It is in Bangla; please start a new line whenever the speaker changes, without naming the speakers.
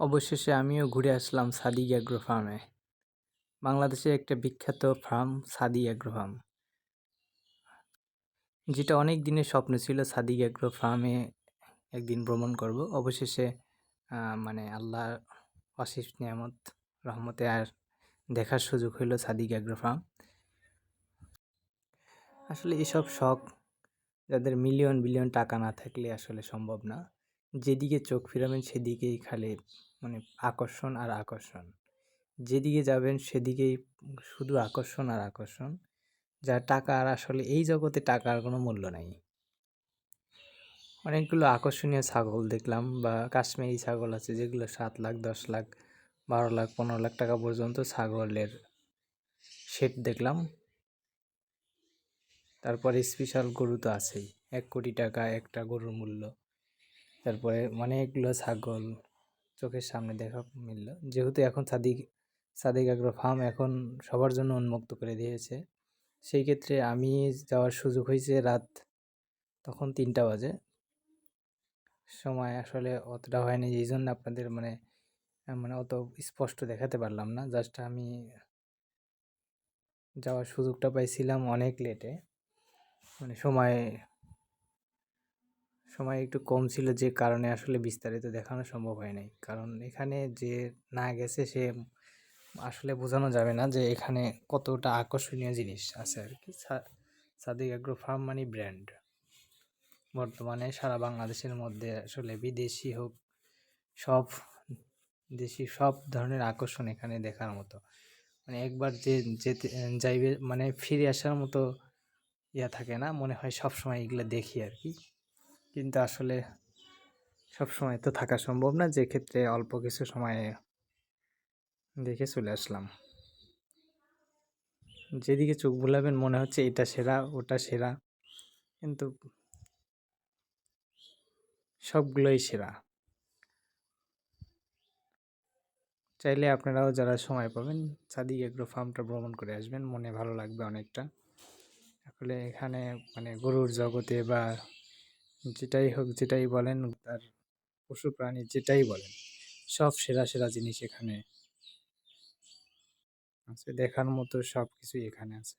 অবশেষে আমিও ঘুরে আসলাম সাদিক অ্যাগ্রো ফার্মে। বাংলাদেশের একটা বিখ্যাত ফার্ম সাদি অ্যাগ্রো ফার্ম। যেটা অনেক দিনের স্বপ্ন ছিল সাদিক অ্যাগ্রো ফার্মে একদিন ভ্রমণ করব। অবশেষে মানে আল্লাহ অশেষ নিয়ামত, রহমতে আর দেখার সুযোগ হইল সাদিক অ্যাগ্রো ফার্ম। আসলে এসব শখ, যাদের মিলিয়ন বিলিয়ন টাকা না থাকলে আসলে সম্ভব না। যেদিকে চোখ ফিরাবেন সেদিকেই খালি মানে আকর্ষণ আর আকর্ষণ। যেদিকে যাবেন সেদিকেই শুধু আকর্ষণ আর আকর্ষণ, যা টাকা আর আসলে এই জগতে টাকার কোনো মূল্য নাই। অনেকগুলো আকর্ষণীয় ছাগল দেখলাম বা কাশ্মীরি ছাগল আছে যেগুলো সাত লাখ, দশ লাখ, বারো লাখ, পনেরো লাখ টাকা পর্যন্ত ছাগলের শেড দেখলাম। তারপরে স্পেশাল গরু তো আছেই, এক কোটি টাকা একটা গরুর মূল্য। তারপরে অনেকগুলো ছাগল চোখের সামনে দেখা মিলল। যেহেতু এখন সাদিক সাদিক আগ্রো ফার্ম এখন সবার জন্য উন্মুক্ত করে দিয়েছে। সেই ক্ষেত্রে আমি যাওয়ার সুযোগ হয়েছে রাত তখন তিনটা বাজে। সময় আসলে অতটা হয়নি, এই জন্য আপনাদের মানে মানে অত স্পষ্ট দেখাতে পারলাম না। জাস্ট আমি যাওয়ার সুযোগটা পাইছিলাম অনেক লেটে মানে সময় সময় একটু কম ছিল যে কারণে আসলে বিস্তারিত দেখানো সম্ভব হয় নাই। কারণ এখানে যে না গেছে সে আসলে বোঝানো যাবে না যে এখানে কতটা আকর্ষণীয় জিনিস আছে আর কি। সাদিক অ্যাগ্রো ফার্ম মানে ব্র্যান্ড। বর্তমানে সারা বাংলাদেশের মধ্যে আসলে বিদেশি হোক, সব দেশি সব ধরনের আকর্ষণ এখানে দেখার মতো। মানে একবার যে যেতে, যাইবে মানে ফিরে আসার মতো ইয়া থাকে না, মনে হয় সব সময় এগুলো দেখি আর কি। কিন্তু আসলে সব সময় তো থাকা সম্ভব না। যে ক্ষেত্রে অল্প কিছু সময়ে দেখে চলে আসলাম। যেদিকে চোখ বুলাবেন মনে হচ্ছে এটা সেরা, ওটা সেরা। কিন্তু সবগুলোই সেরা। চাইলে আপনারাও যারা সময় পাবেন সাদিক এগ্রো ফার্মটা ভ্রমণ করে আসবেন। মনে ভালো লাগবে অনেকটা। আসলে এখানে মানে গরুর জগতে বা যেটাই হোক, যেটাই বলেন, তার পশু প্রাণী যেটাই বলেন, সব সেরা সেরা জিনিস এখানে আছে, দেখার মতো সব কিছুই এখানে আছে।